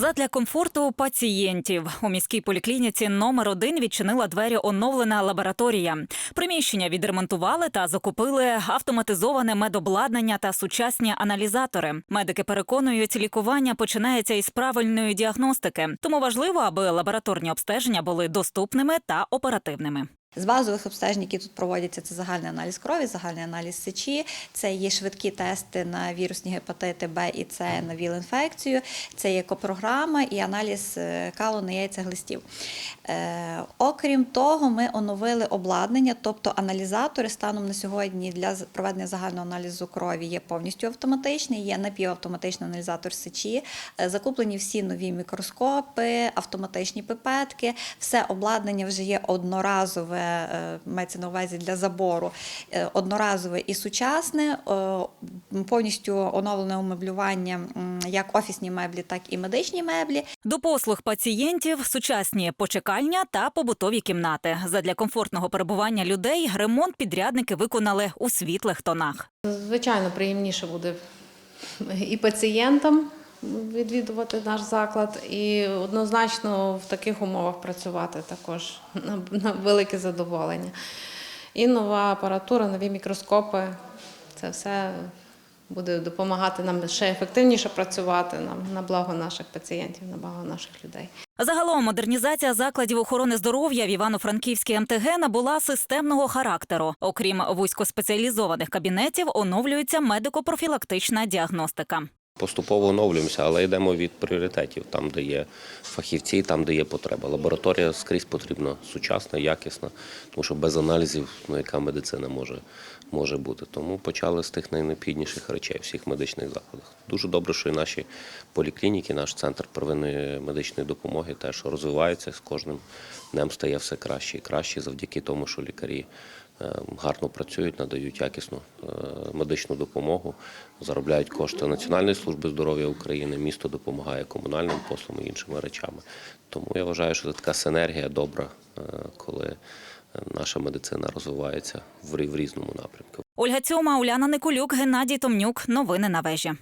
Задля комфорту пацієнтів у міській поліклініці номер 1 відчинила двері оновлена лабораторія. Приміщення відремонтували та закупили автоматизоване медобладнання та сучасні аналізатори. Медики переконують, лікування починається із правильної діагностики, тому важливо, аби лабораторні обстеження були доступними та оперативними. З базових обстежень, які тут проводяться, це загальний аналіз крові, загальний аналіз сечі, це є швидкі тести на вірусні гепатити Б і С на ВІЛ-інфекцію, це є копрограма і аналіз е, калу на яйцеглистів. Е, окрім того, ми оновили обладнання, тобто аналізатори станом на сьогодні для проведення загального аналізу крові є повністю автоматичний, є напівавтоматичний аналізатор сечі, е, закуплені всі нові мікроскопи, автоматичні пипетки, все обладнання вже є одноразове, е, мається на увазі для забору, е, одноразове і сучасне, е, повністю оновлене умеблювання як офісні меблі, так і медичні меблі. До послуг пацієнтів сучасні почекальня та побутові кімнати. Задля комфортного перебування людей ремонт підрядники виконали у світлих тонах. Звичайно, приємніше буде і пацієнтам відвідувати наш заклад, і однозначно в таких умовах працювати також на, велике задоволення. І нова апаратура, нові мікроскопи це все буде допомагати нам ще ефективніше працювати нам на благо наших пацієнтів, на благо наших людей. Загалом модернізація закладів охорони здоров'я в Івано-Франківській МТГ набула системного характеру. Окрім вузькоспеціалізованих кабінетів, оновлюється медико-профілактична діагностика. Поступово оновлюємося, але йдемо від пріоритетів, там, де є фахівці, там, де є потреба. Лабораторія скрізь потрібна сучасна, якісна, тому що без аналізів, ну яка медицина може, може бути. Тому почали з тих найнеобхідніших речей в всіх медичних закладах. Дуже добре, що і наші поліклініки, наш центр первинної медичної допомоги теж розвивається з кожним днем стає все краще і краще завдяки тому, що лікарі гарно працюють, надають якісну е, медичну допомогу, заробляють кошти Національної служби здоров'я України, місто допомагає комунальним послугам і іншими речами. Тому я вважаю, що це така синергія добра, е, коли е, наша медицина розвивається в різному напрямку. Ольга Цьома, Уляна Никулюк, Геннадій Томнюк. Новини на вежі.